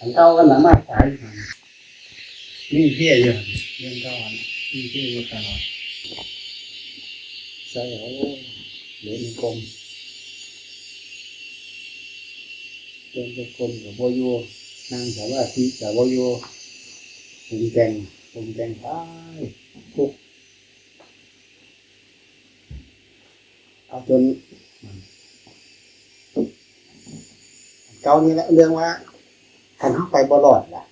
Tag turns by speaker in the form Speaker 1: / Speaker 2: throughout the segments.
Speaker 1: อันเก่ากันหนามาสายนี่เที่ยอยู่เรื่องเก่าอันนี่เที่ยอยู่ตลอดใส่เอาเหรียญกลมเหรียญกลมกับโบอยูนางสาวาทีกับโบอยูปรุงแต่งปรุงแต่งไปทุกเอาจนเก่านี่แหละเรื่องว่า คันเข้าไปบ่รอดล่ะ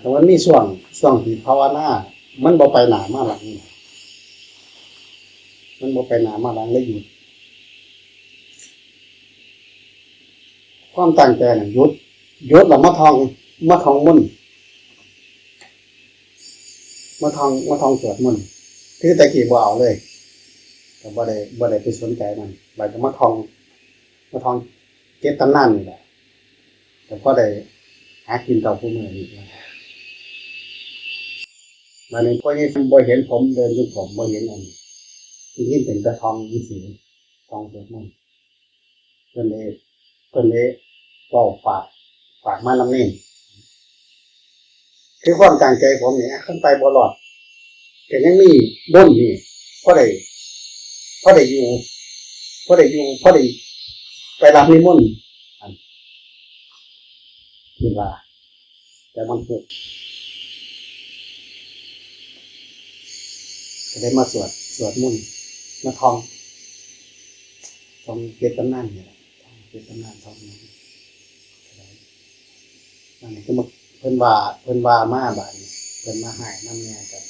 Speaker 1: แต่ว่ามีช่วงช่วงที่ภาวนา มันบ่ไปหนามาหลังนี่มันบ่ไปหนามาหลังแล้วหยุด ความตั้งใจน่ะหยุดหยุดแล้วมาทองมาทองมุ่นมาทองมาทองสวดมนต์คือต่กี้บ่เอาเลยก็บ่ได้บ่ได้ไปสนใจมันบาก็มาทอง มาท่องเก็บตำนานนี่แหละแต่ก็ได้หากินต่อผู้มืออีกนะมาในพวกนี้บ่เห็นผมเดินจนผมบ่เห็นอันนี้ที่นี่เป็นตะทองมีสีทองสวดมนต์เพิ่นเลยเพิ่นเลยเว้าฝากฝากมานำนี่คือความตั้งใจผมเนี่ยขึ้นไปบ่รอดแต่ยังมีด้นนี่ก็ได้พอได้อยู่พอได้อยู่พอได้ ไปรับนิมนต์อันเวลาแต่มันหกจะได้มาสวดสวดมนต์มาทองทองเก็บตำนานเนี่ยทองเก็บตำนานทองนั้นอันนี้ก็มาเพิ่นว่าเพิ่นว่ามาบาดนี้เพิ่นมาหายน้ำแง่กัน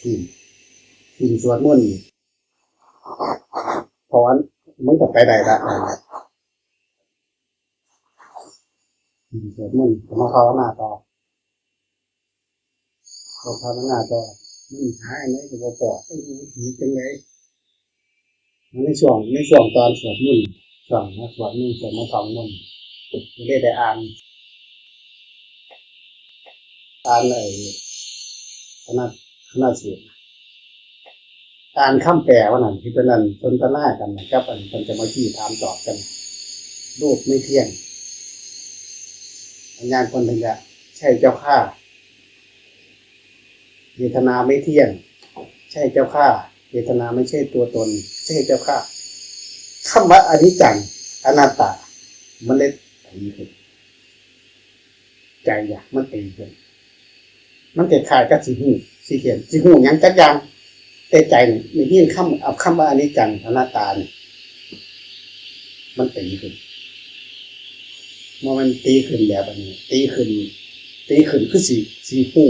Speaker 1: ทีมทีมสวดมนต์นี่เพราะว่า มันจะไปได้ละทีมสวดมนต์มาภาวนาต่อพอภาวนาต่อมันหายไหนก็บ่ปลอดไอ้นี่ผีจังไงในช่วงในช่วงตอนสวดมนต์ช่วงนะสวดมนต์สวดมาท่องมนต์ได้ได้อ่านอ่านไอ้คณะคณะสูตร การข้ามแปลว่านั่นที่เป็นนั่นสนทนากันนะครับอันมันจะมาที่ถามตอบกันรูปไม่เที่ยงอัญญาณคนหนึ่งอะใช่เจ้าข้าเวทนาไม่เที่ยง ใช่เจ้าข้าเวทนาไม่ใช่ตัวตน ใช่เจ้าข้าคำว่าอนิจจังอนัตตา มันเลยตีขึ้นใจอยากมันตีขึ้นมันเกิดขายกับสีหูสีเขียนสีหูยังจักอยาง แต่ใจเนี่ยมียิ่งคำเอาคำว่าอนิจจังอนัตตาเนี่ยมันตีขึ้นเมื่อมันตีขึ้นแบบนี้ ตีขึ้น ตีขึ้นคือสีสีหู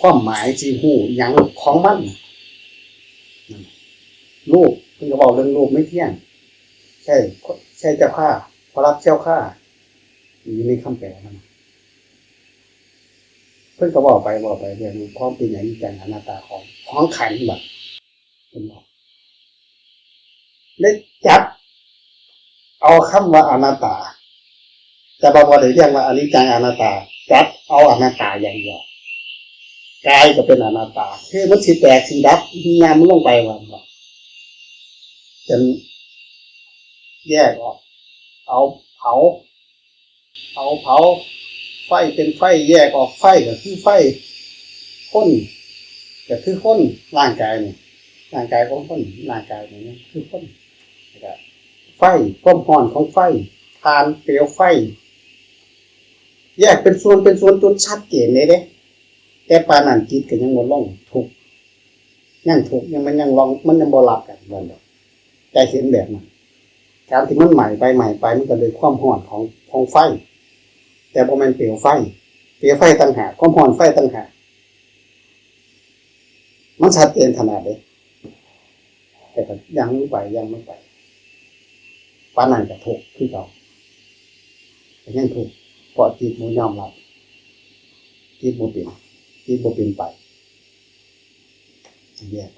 Speaker 1: ความหมายสีหูหยังของมั่นลูกเพิ่งจะบอกเรื่องลูกไม่เที่ยงใช่ใช่เจ้าข้าพอรับเจ้าข้าอยู่ในคำแปลมันเพิ่งก็บอกไปบอกไปเรื่องความเป็นอย่างนี้จังอนัตาของของขันแบบ เป็นบอกได้จับ เอาคำว่าอนัตตาจะบอกว่าได้เรียกว่าอนิจจังอนัตตา จับเอาอนัตตาอย่างเดียวกายก็เป็นอนัตตาคือมันสิแตกสิดับงานมันลงไปวันบอกจนแยกออก เอาเผา เอาเผา ไฟเป็นไฟแยกออกไฟก็คือไฟข้นก็คือข้นร่างกายเนี่ย ร่างกายของคนร่างกายนี่คือคนนะครับไฟความร้อนของไฟทานเปลวไฟ แยกเป็นส่วนเป็นส่วนจนชัดเจนเลยเด้แต่ปานนันจิตก็ยังบ่ลงทุกยังทุกยังมันยังลองมันยังบลับกันนั่นแหละใจเห็นแบบนั้นการที่มันใหม่ไปใหม่ไปมันก็เลยความร้อนของของไฟ แต่บ่แม่นเปลวไฟ เปลวไฟต่างหากความร้อนไฟต่างหากมันชัดเจนขนาดเด้ แต่ก็ยังไม่ไปยังไม่ไปปานนั้นก็ถูกคือเราแต่ยังถูกเพราะจิตมันยอมรับจิตบ่เป็นจิตบ่เป็นไปแยก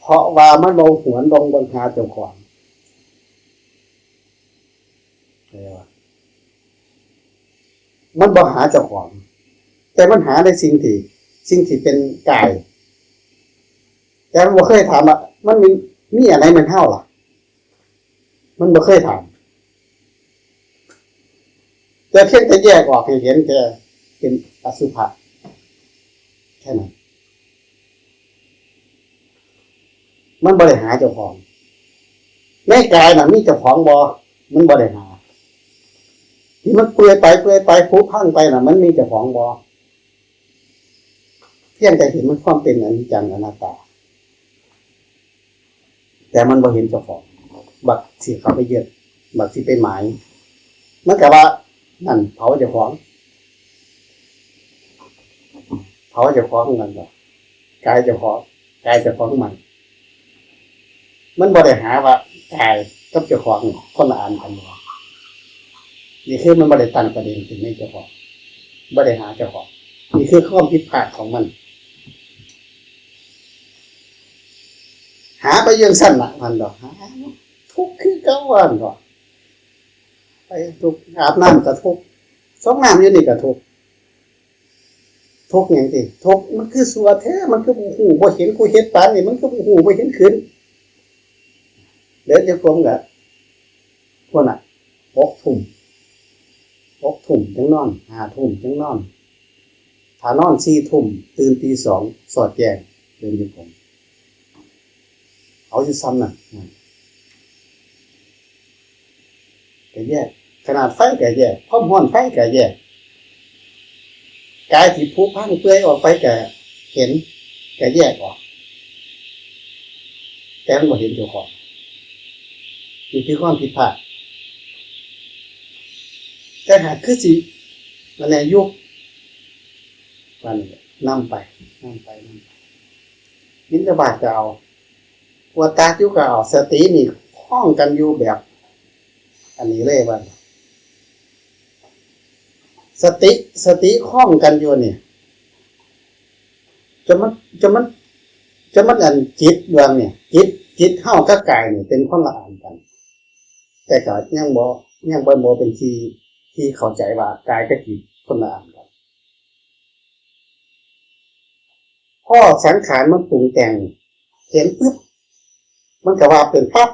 Speaker 1: เพราะว่ามันลงหวนลงบนหาเจ้าของเรียกว่ามันบ่หาเจ้าของ แต่มันหาในสิ่งที่ สิ่งที่เป็นกาย แต่ผมเคยถามอะมันมีมีอะไรมันเท่าล่ะ มันบ่เคยถามแต่เพียงแต่แยกออกให้เห็นแกเป็นอสุภะแค่นั้นมันบริหารเจ้าของในกายน่ะมีเจ้าของบอมันบริหารที่มันเปื่อยไปเปื่อยไปผุพังไปน่ะ มันมีเจ้าของบอเพียงแต่เห็นมันความเป็นอนิจจังอนัตตา แต่มันบ่เห็นเจ้าของ บักสิเขาไปเย็ดบักสิไปหมายมันกับว่า นั่นเผาเจ้าของเผาเจ้าของนั่นก็กายเจ้าของกายเจ้าของมัน มันบ่ได้หาว่ากายกับเจ้าของคนละอันกันบ่นี่คือมันบ่ได้ตั้งประเด็นถึงในเจ้าของบ่ได้หาเจ้าของนี่คือความผิดพลาดของมัน หาไปยังสั้นละมันดอกหาทุกข์คือเก่าวันดอกไปทุกข์อาบน้ำก็ทุกข์สองน้ำอยู่นี่ก็ทุกข์ทุกอย่างที่ทุกมันคือสัวแท้มันคือบูหูบ่เห็นกูเฮ็ดปานนี่มันคือบูหูบ่เห็นขึ้นเดี๋ยวจะกลมกับพวกน่ะหกทุ่มหกทุ่มจังนอนห้าทุ่มจังนอนถ้านอนสี่ทุ่มตื่นตีสองสอดแจงเดินอยู่ผม เอาอยู่ซ้ำน่ะก็แยก ขนาดไฟก็แยกความร้อนไฟก็แยกกายที่ผุพังเปื่อยออกไปก็เห็นก็แยกออก แต่มันบ่เห็นเจ้าของนี่คือความผิดพลาดแต่หากคือสิมันในยุควันนี้นำไปนำไปนำไปบินตบาทก็เอา วัตาจุกเอาสตินี่คล้องกันอยู่แบบ อันนี้เลยว่าสติสติคล้องกันอยู่เนี่ยจะมันจะมันจะมันอันจิตดวงเนี่ยจิตจิตเข้ากับกายเนี่ยเป็นคนละอันกัน แต่ก็ยังบ่ยังบ่บ่เป็นที่ที่เข้าใจว่ากายกับจิตคนละอันกันพ่อสังขารมันปรุงแต่งเห็นปุ๊บ มันก็ว่าเป็นปั๊บ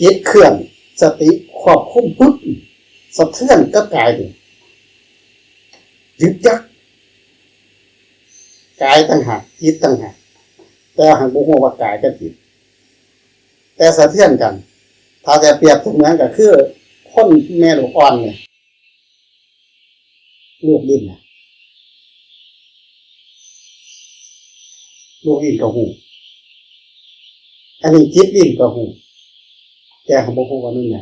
Speaker 1: จิตเคลื่อน สติควบคุมปุ๊บสะเทือนก็กายดิยึดยักกายต่างหากจิตต่างหากแต่หันบุหัวว่ากายกับจิต แต่สะเทือนกัน ถ้าจะเปรียบเสมือนก็คือคนแม่ลูกอ่อนเนี่ยลูกดินนะลูกดินกับหู อันนี้จิตดินกับหูแกของบุหูว่ามันไง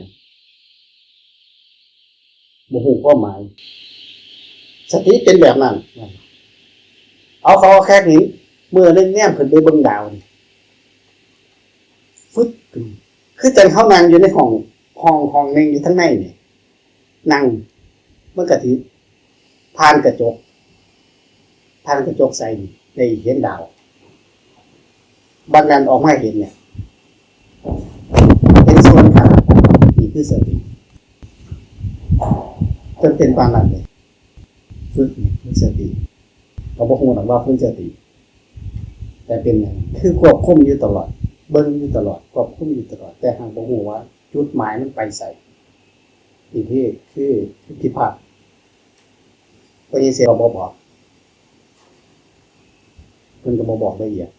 Speaker 1: บุหูก็หมาย สติเป็นแบบนั้น เอาเขาแค่นี้เมื่อเล่นแง่ขึ้นไปบนดาวนี่ฟึดคือจังเขานั่งอยู่ในห้องห้องห้องหนึงอยู่ทั้งในเนี่ยนั่งเมื่อกะทิผ่านกระจกผ่านกระจกใส่ในเห็นดาวบันนั้นออกมาเห็นเนี่ย เป็นส่วนขนาดนี่ คือสติจนเป็นปานนั้นเลยฝึกนี่ฝึกสติเราบอกหรอกว่าฝึกสติ แต่เป็นอย่างคือควบคุมอยู่ตลอด เบิ้งอยู่ตลอดควบคุมอยู่ตลอด แต่หางบอกว่า จุดหมายมันไปใส่ที่ที่คือคือที่พลาดก็ยังเสียเราบบอกเพิ่นก็บอบอกละเอียด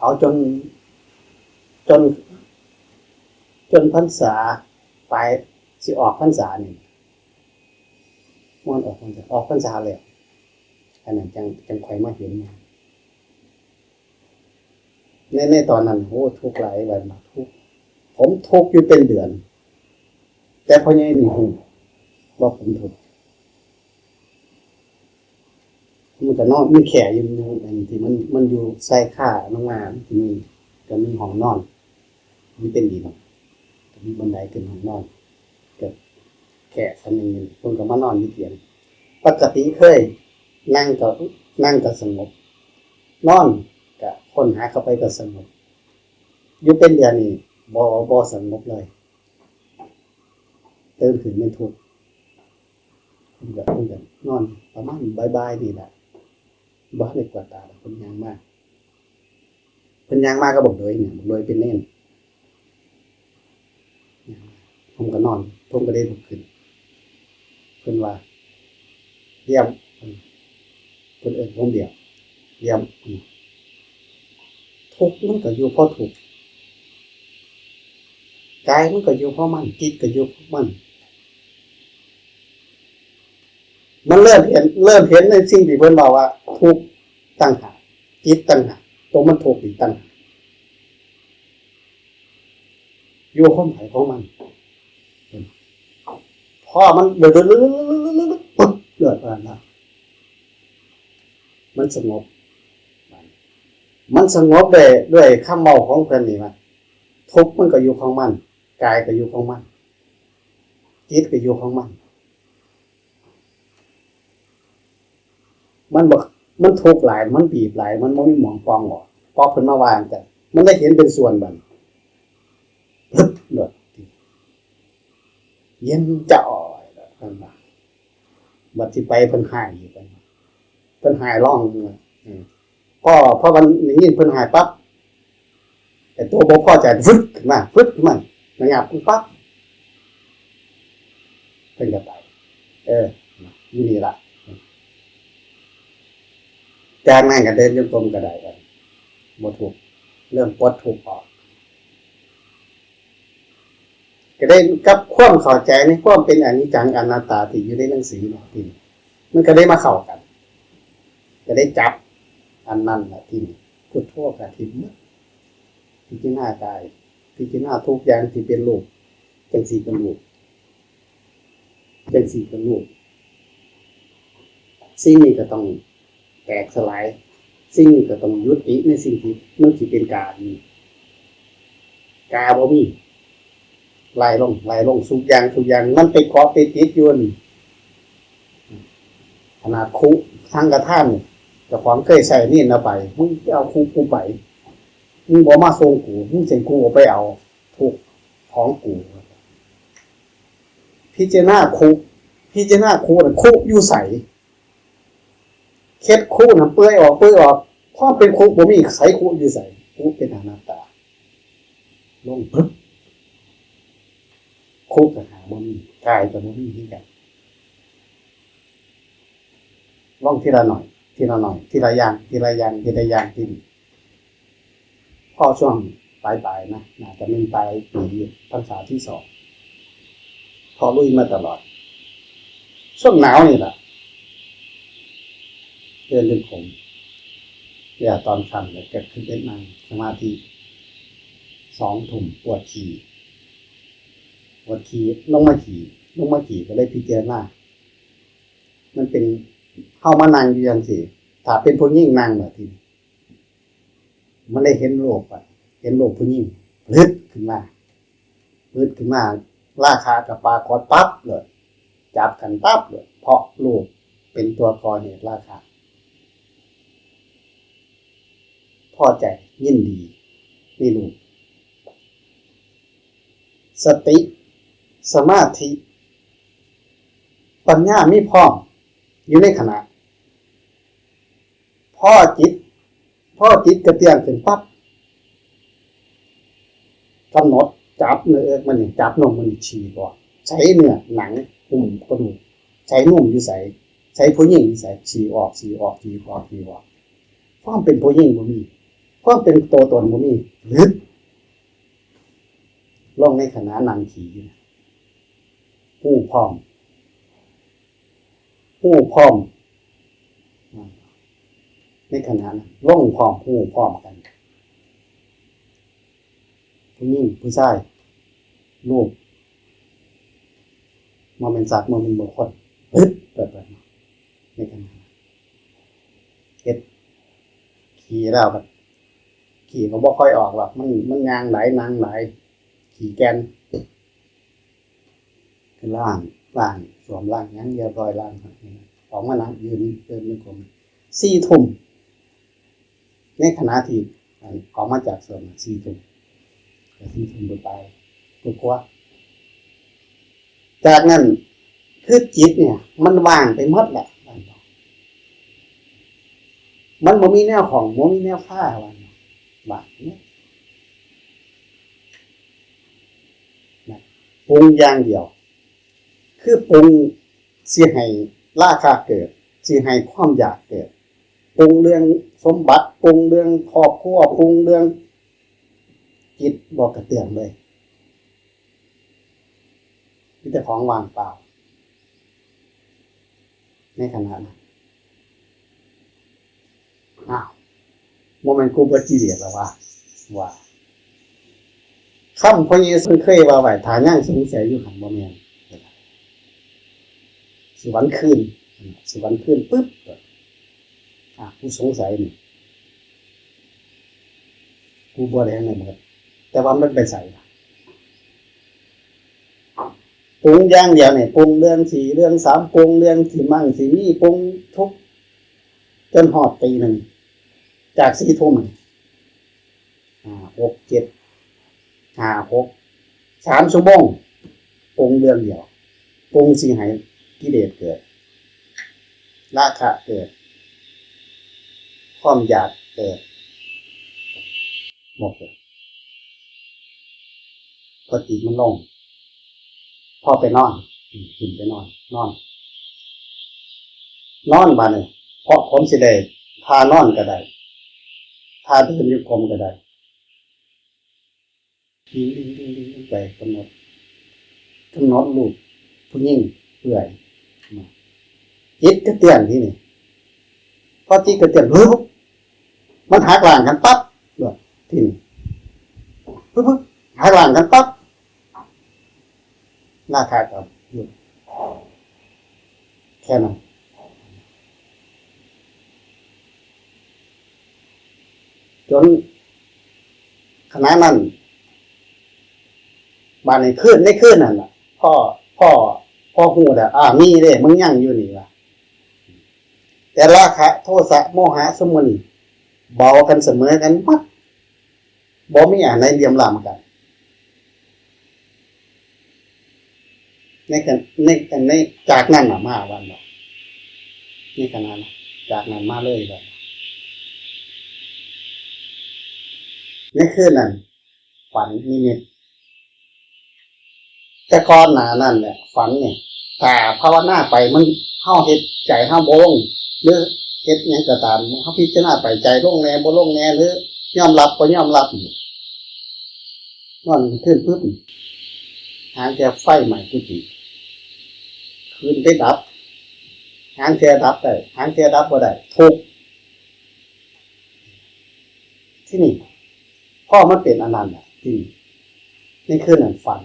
Speaker 1: เอาจน จน จนพรรษาไปสิออกพรรษานี่ม่วนออกพรรษาออกพรรษาเลยอันนั้นจังจังไข่มาเห็นมาในในตอนนั้นโอ้ทุกหลายวันมาทุกผมทุกอยู่เป็นเดือน แต่พอยังนี่หูว่าผมทุกมันจะนอนมีแขอยู่อันที่มันมันอยู่ใส่ข้าลงมาที่นี่ก็มีห้องนอน มันเป็นดีเนาะก็มีบันไดขึ้นห้องนอนกับแขกอันหนึ่งคนก็มานอนอยู่เตียงปกติเคย นั่งก็นั่งก็สงบ นอนก็คนหาเข้าไปก็สงบอยู่เป็นเดือนนี่บ่บ่สงบเลยเติมขึ้นเป็นทุกข์ผมก็ผมก็นอนประมาณบ่ายนี่แหละบ้านในกว่าตาเพิ่นยางมากเพิ่นยางมากก็บอกเลยเนี่ยบอกเลยเป็นเน่นย่างมา ผมก็นอน ผมก็ได้ลุกขึ้นเพิ่นว่าเยี่ยมเพิ่นเพิ่นเอิ้นผมเดียวเยี่ยมทุกมันก็อยู่เพราะทุกกายมันก็อยู่เพราะมันจิตก็อยู่เพราะมันมันเริ่มเห็นเริ่มเห็นในสิ่งที่เพิ่นบอกว่า ทุกตั้งหากจิตตั้งหาตัวมันทุกข์อีตั้งหากอยู่ความหมายของมัน พ่อมันเดือดเดือดเดือดปึ๊บเดือดอะไรนะมันสงบ มันสงบได้วยด้วยคำเมาของเพิ่อนนี่มันทุกมันก็อยู่ของมันกายก็อยู่ของมันจิตก็อยู่ของมัน มันบอกมันทุกข์หลาย มันบีบหลาย มันไม่มีหมองปองออกพอเพิ่นมาวางแต่มันได้เห็นเป็นส่วนบันเดือดเย็นจะออยแล้ว เพิ่นว่าบัดที่ไปเพิ่นหายอยู่เพิ่นว่าเพิ่นหายร่องเลยอืมพอพอมันอย่างนี้เพิ่นหายปั๊บแต่ตัวบ่พอใจฟึดขึ้นมาฟึดขึ้นมาระงับปั๊บเพิ่นก็ไป เอออยู่นี่ล่ะจากนั้นก็เดินจงกรมก็ได้กันบ่ถูกข์เริ่มปลดทุกข์ออก ก็ได้กับความเข้าใจในความเป็นอนิจจังอนัตตาที่อยู่ในหนังสือเนาะทีนี่มันก็ได้มาเข้ากัน ก็ได้จับอันนั้นแหละทีนี่พุทโธกับทิมพิจารณากายพิจารณาทุกอย่างที่เป็นรูปจังสี่เป็นรูปจังสี่เป็นรูปสิ่งนี้ก็ต้องแตกสลาย สิ่งนี้ก็ต้องยุติในสิ่งที่มันสิเป็นกามีกาบ่มี ไล่ลงไล่ลงสุกอยางสุกอยาง มันไปเกาะไปติดอยนขนาดคุทางกระท่านจะความเคยใส่นี่นะไปมึงเอาคุกูไปมึงบอกมาส่งกูมึงเสียงกูไปเอาถูกของกูพิจารณาคุพิจารณาคุนะคุอยู่ใสเคล็ดคู่นะเปื่อยออกเปื่อยออกพ่อเป็นคู่ผมมีใสคู่อยู่ใสคู่เป็นอนัตตาลงปึ๊บ คู่กับหาบ่มีกายกับบ่มีที่กันล่องทีละหน่อย ทีละหน่อย ทีละอย่าง ทีละอย่าง ทีละอย่างที่ดีพ่อช่วงปลายปลายๆนะน่าจะเป็นปลายปีพรรษาที่สองพอลุยมาตลอด ช่วงหนาวนี่แหละเดินจนผมอย่าตอนค่ำเลยเกิดขึ้นเป็นนั่งสมาธิสองถุ่มปวดขี่ วดขี่ลงมาขี่ลงมาขี่ก็เลยพิจารณามันเป็นเข้ามานั่งอยู่ยังสิถ้าเป็นผู้ยิ่งนั่งแบบทีนี้มันได้เห็นโลกอะ เห็นโลกผู้ยิ่งลึดขึ้นมาลึดขึ้นมาราคากับปลากอดปั๊บเลยจับกันปั๊บเลยเพราะโลกเป็นตัวก่อเหตุราคาพอใจยินดีนี่ลูกสติ สมาธิ ปัญญาไม่พร้อมอยู่ในขณะพ่อจิตพ่อจิตกระเตียงขึ้นปั๊บกำหนดจับเนื้อมันนี่จับนมมันฉี่ก่อใช้เนื้อหนังหุ่มกระดูกใช้นุ่มอยู่ใส่ใช้ผู้หญิงอยู่ใส่ฉี่ออกฉี่ออกฉี่ออกฉี่ออกความเป็นผู้หญิงบ่มีความเป็นตัวตนบ่มีลึกลงในขณะนางขี่ ผู้พร้อม ผู้พร้อมในขณะนั้นลงพร้อมผู้พร้อมกันผู้หญิงผู้ชายลูกมาเป็นสัตว์มาเป็นบุคคลปึ๊บเปิดเปิดในขณะเฮ็ดขี่แล้วแบบขี่ก็บ่ค่อยออกหรอกมันมันยางไหลนางไหลขี่แกน คือล่างล่างสวมล่างยังเรียบร้อยล่างครับออกมานั่งยืนเดินนี่ผมสี่ทุ่มในขณะที่อนออกมาจากสวนสี่ทุ่มสี่ทุ่มไปไปกลัวจากนั้นคือจิตเนี่ย มันว่างไปหมดแหละมันบ่มีแนวของบ่มีแนวค่าว่าบาดเนี่ยปรุงอย่างเดียว คือปรุงสิให้ราคาเกิดสิให้ความอยากเกิดปรุงเรื่องสมบัติปรุงเรื่องครอบครัวปรุงเรื่องจิตบอกกระเตือนเลยมีแต่ของวางเปล่า ในขณะนั้นอ้าวโมเมนต์กูเบิดจีเดียแล้วว่าว่าคำพระเยซูเคยว่าไหวฐานย่างสงสัยอยู่หันบ่แม่น สิวันคืนสิวันคืนปุ๊บอะกูสงสัยนี่กูบ่ได้ในหมดแต่ว่ามันไปใส่ปรุงย่างเดียวเนี่ยปรุงเรื่องสี่เรื่องสามปรุงเรื่องสี่มั่งสี่นี่ปรุงทุก จนหอดตีหนึ่ง จากสี่ทุ่มหกเจ็ดห้าหกสามชั่วโมงปรุงเรื่องเดียวปรุงสิ่งให้ กิเลสเกิดราคะเกิด ความอยากเกิดหมดเลยพอจิตมันลงพ่อไปนอนกินไปนอน นอน นอนมาเนี่ยเพราะผมสิได้พานอนก็ได้พาเดินยุคมก็ได้ดิ้งดิ้งดิ้งไปกำหนดกำหนดลูกผู้ยิ่งเปื่อย จิตก็เตือนที่นี่พอจิตก็เตือนฮึบมันหักหลังกันปั๊บเลยที่นี่ฮึบฮึบหักหลังกันปั๊บหน้าคากับหยุดแค่นั้นจนขณะนั้นบานในคืนในคืนนั่นแหละพ่อพ่อพ่อหูแต่อ่ามีเด้มึงยั่งอยู่นี่ล่ะ แต่ราคะโทสะโมหะสมุนีเบากันเสมอกันมัดบ่มีอ่านในเรียมลามกันในกันในกันในจากนั้นมาวันละนี่ขนาดจากนั้นมาเลยแบบในคืนนั้นฝันนิมิตแต่ก่อนหนานั่นเนี่ยฝันเนี่ยแต่ภาวนาไปมันเข้าเฮ็ดใจเข้าโบง หรือเฮ็ดยังก็ตามเขาพิจารณาไปใจลงแน่บ่ลงแน่หรือยอมรับก็ยอมรับนอนขึ้นปุ๊บหางแกไฟใหม่กุฏิคืนไปดับ หางแกดับได้หางแกดับบ่ได้ทุกที่นี่พ่อมันเป็นอนันต์อะที่นี่นี่คือหนังฟัน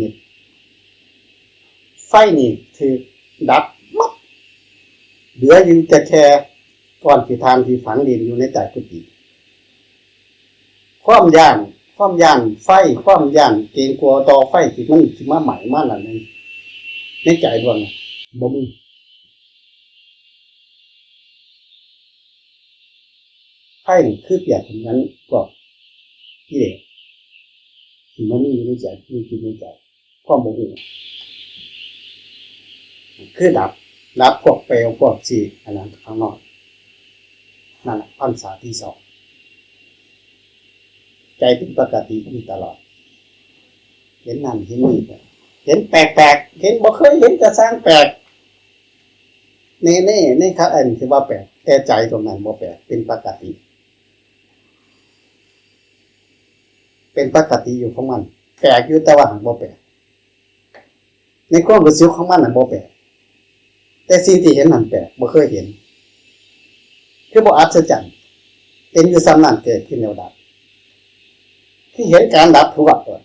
Speaker 1: นี่ไฟนี่คือดับ เหลืออยู่แต่แค่ก้อนที่ทานที่ฝังดินอยู่ในใจกุฏิความย่านความย่านไฟความย่านเกรงกลัวต่อไฟที่มันที่มาใหม่มาหนันในในใจดวงบ่มีไฟคือเปียบเหมือนก็กิเลสที่มันมีอยู่ในใจมีกินในใจความโมโหคือดับ ดับพวกเปลวพวกสีอันนั้นข้างนอกนั่นแหละพันษาที่สองใจเป็นปกติอยู่ตลอด เห็นนั่นเห็นนี่เห็นแปลกๆเห็นบ่เคยเห็นกระสร้างแปลกเน่เน่ๆนี่ครับอันที่ว่าแปลกแต่ใจตรงนั้นบ่แปลกเป็นปกติ เป็นปกติอยู่ของมัน แปลกอยู่แต่ว่าหันบ่แปลกในความรู้สึกของมันหันบ่แปลก แต่สิ่งที่เห็นหันแปลกบ่เคยเห็น คือบ่อัศจรรย์เป็นอยู่ซ้ำนั่นเกิดขึ้นแล้วดับ ที่เห็นการดับทุกข์ตัว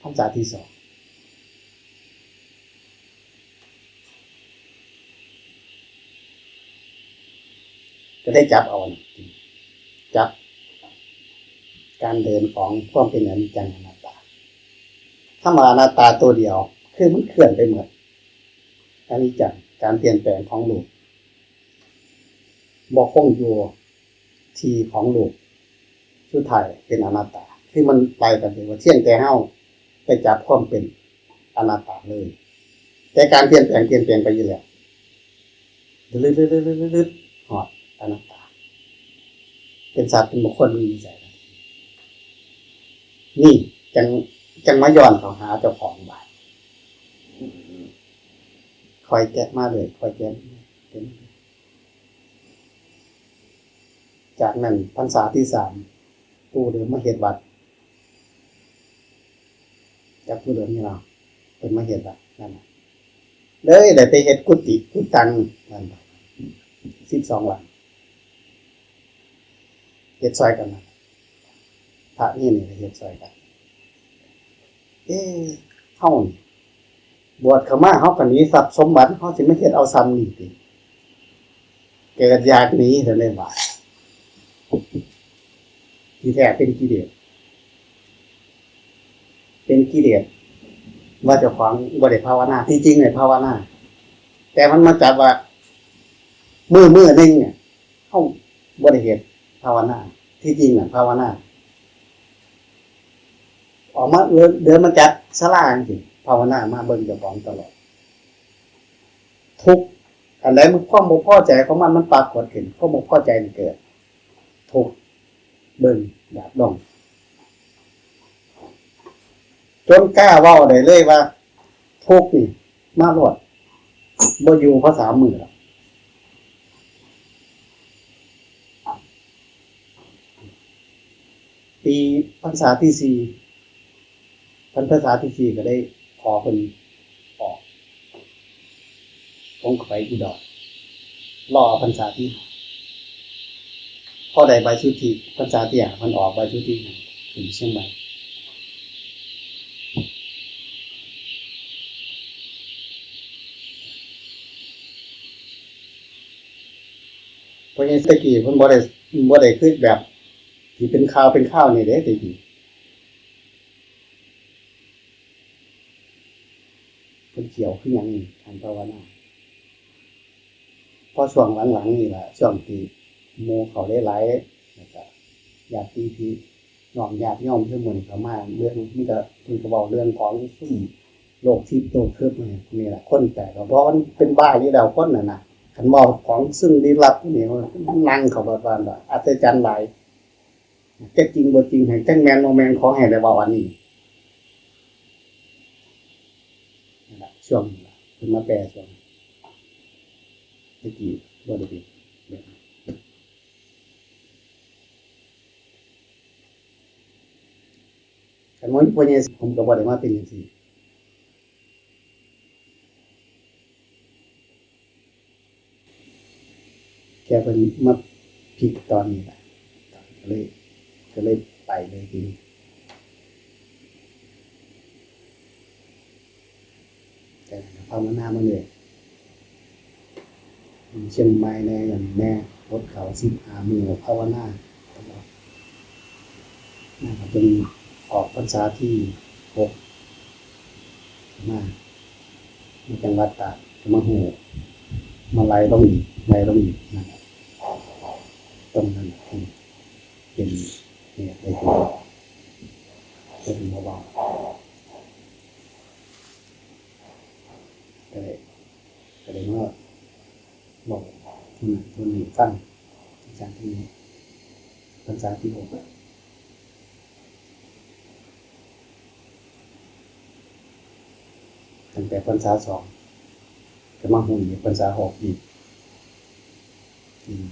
Speaker 1: คำสาที่สองก็ได้จับเอาจับ การเดินของความเป็นอนิจจังอนัตตาถ้ามาอนัตตาตัวเดียว คือมันเคลื่อนไปหมด อนิจจังการเปลี่ยนแปลงของลูกบอกคงอยู่ทีของลูกสุดไทยเป็นอนัตตา คือมันไปกันเลยว่าเที่ยงแต่เฮ้าไปจับความเป็นอนัตตาเลย แต่การเปลี่ยนแปลงเปลี่ยนแปลงไปอยู่แล้วลึดลึดลึดลึดลึดหอดอนัตตา เป็นสัตว์เป็นบุคคลมีใจนะนี่จังจังมาย้อนเขาหาเจ้าของบาท คอยแกะมาเลยคอยแกะจากนั้นพรรษาที่สามปู่เดินมาเห็ดวัดจากผู้เดินนี่เราเป็นมาเห็ดวัดนั่นน่ะเลยได้ไปเห็ดกุฏิกุตังนั่นสิบสองวันเห็ดซอยกันนะพระนี่นี่เห็ดซอยกัน เอ๊ะเฮานี่ บวชเข้ามาเฮากันนี้ทรัพย์สมบัติเฮาสิไม่เฮ็ดเอาซ้ำนี่ติเกิดอยากหนี้แต่เลยว่าที่แท้เป็นกิเลสเป็นกิเลสว่าจ้าของบ่ได้ภาวนาที่จริงเนี่ยภาวนาแต่มันมาจากว่ามือมือนึงเนี่ยเฮาบ่ได้เฮ็ดภาวนา ที่จริงน่ะภาวนา ออกมาเดินเดินมาจากสลาจริง ภาวนามาเบิ่งเจ้าของตลอด ทุกอันใดมันความบ่พอใจของมันมันปรากฏขึ้นความบ่พอใจมันเกิด ทุกเบิ่งอยากดองจนกล้าว้าได้เลยว่า ทุกนี่มาโลดบ่อยู่ภาษามือหรอกปีพรรษาที่สี่พันภาษาที่สี่ก็ได้ ขอคนออกต้องไปอุดรรอพรรษาที่ห้าพอได้ใบชุติพรรษาที่ห้ามันออกใบชุติห้าถึงเชียงใหม่เพราะงั้นตะกี้เพิ่นบ่ได้บ่ได้คือแบบที่เป็นข่าวเป็นข้าวนี่เด้ตะกี้ เป็นเขียวขึ้นยังนี่ทางภาวนาพอช่วงหลังๆนี่แหละช่วงที่โมเขาได้ไลฟ์นะครับอยากตีพีน้องอยากย่อมเพื่อมือเขามาเรื่องมันก็มันก็บอกเรื่องของซุ่มโลกที่โตขึ้นนี่ยนี่แหละคนแต่ก็เพราะมันเป็นบ้าที่เราคนน่ะนะขันบอกของซึ่งลี้ลับนี่มันนั่งเขาบอกว่าอัศจรรย์หลายจะจริงบ่จริงให้จังแมนโนแมนของให้ได้บอกอันนี้ นั่นแหละ ช่วงนี้ล่ะเพิ่นมาแปลช่วงตะกี้บ่าได้เป็นแบบนั้นคันว่าพ่อใหญ่ผมก็บ่ได้มาเป็นจังซี่แค่เพิ่นมาพลิกตอนนี้ล่ะก็เลยก็เลยไปเลยทีนี้ แต่ ภาวนามาเลยอยู่เชียงใหม่แน่อย่างแม่รถเขาสิบหามือภาวนาตลอดนะครับเป็นออกพรรษาที่หกมามาจังหวัดตากมาหูมาไล่ต้องอีกไล่ต้องอีกนะครับตรงนั้นเป็นเนเนี่ยได้ตัวเป็นเบาๆ ก็เลย ก็เลยว่าบอกทุนนทุนนี้ฟังอาจารย์ที่นี้ภาษาที่หกตั้งแต่ภาษาสองก็มาหุ่นภาษาหกอีกอืม